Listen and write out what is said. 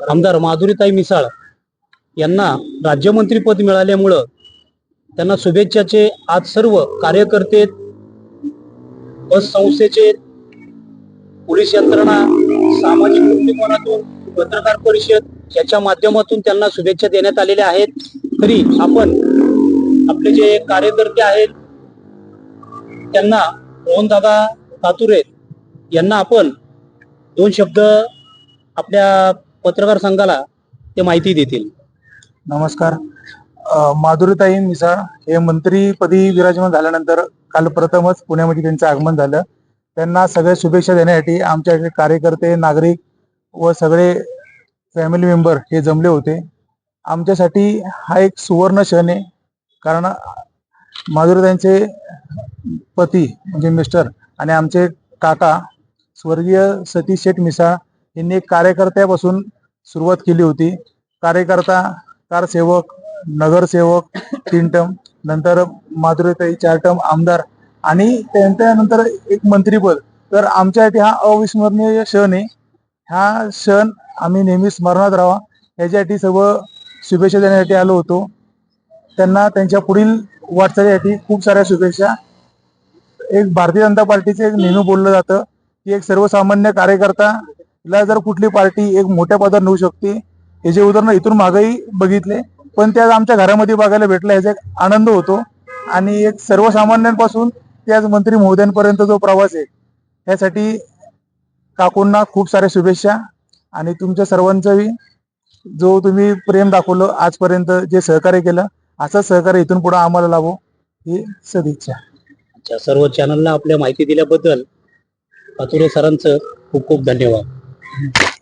आमदार माधुरीताई मिसाळ यांना राज्यमंत्रीपद मिळाल्यामुळं त्यांना शुभेच्छाचे आज सर्व कार्यकर्ते बस संस्थेचे पोलीस यंत्रणा सामाजिक दृष्टिकोनातून पत्रकार परिषद याच्या माध्यमातून त्यांना शुभेच्छा देण्यात आलेल्या आहेत. तरी आपण आपले जे कार्यकर्ते आहेत त्यांना मोहनदादा कातुरे यांना आपण दोन शब्द आपल्या पत्रकार संघाला ते माहिती देतील. नमस्कार. माधुरीताई मिसाळ हे मंत्रीपदी विराजमान झाल्यानंतर काल प्रथमच पुण्यामध्ये त्यांचं आगमन झालं. त्यांना सगळ्या शुभेच्छा देण्यासाठी आमच्या कार्यकर्ते नागरिक व सगळे फॅमिली मेंबर हे जमले होते. आमच्यासाठी हा एक सुवर्ण क्षण आहे. कारण माधुरीताईंचे पती म्हणजे मिस्टर आणि आमचे काका स्वर्गीय सतीश शेठ मिसाळ यांनी एक कार्यकर्त्यापासून सुरुवात केली होती. कार्यकर्ता कारसेवक नगरसेवक तीन टर्म नंतर माधुरीताई चार टर्म आमदार आणि त्यानंतर एक मंत्रीपद. तर आमच्यासाठी हा अविस्मरणीय क्षण आहे. हा क्षण आम्ही नेहमी स्मरणात राहावा. याच्यासाठी सर्व शुभेच्छा देण्यासाठी आलो होतो. त्यांना त्यांच्या पुढील वाटचालीसाठी खूप साऱ्या शुभेच्छा. एक भारतीय जनता पार्टीचे एक नेहमी बोललं जातं की एक सर्वसामान्य कार्यकर्ता ला जर कुठली पार्टी एक मोठ्या पदावर नेऊ शकते हे जे उदाहरण इथून मागेही बघितले. पण ते आज आमच्या घरामध्ये बघायला भेटलं याचा एक आनंद होतो. आणि एक सर्वसामान्यांपासून ते आज मंत्री महोदयांपर्यंत जो प्रवास आहे ह्यासाठी काकूंना खूप साऱ्या शुभेच्छा. आणि तुमच्या सर्वांचंही जो तुम्ही प्रेम दाखवलं आजपर्यंत जे सहकार्य केलं असंच सहकार्य इथून पुढे आम्हाला लाभो ही सदिच्छा. अच्छा सर्व चॅनलला आपल्या माहिती दिल्याबद्दल कातुरे सरांचं खूप खूप धन्यवाद. Mm-hmm.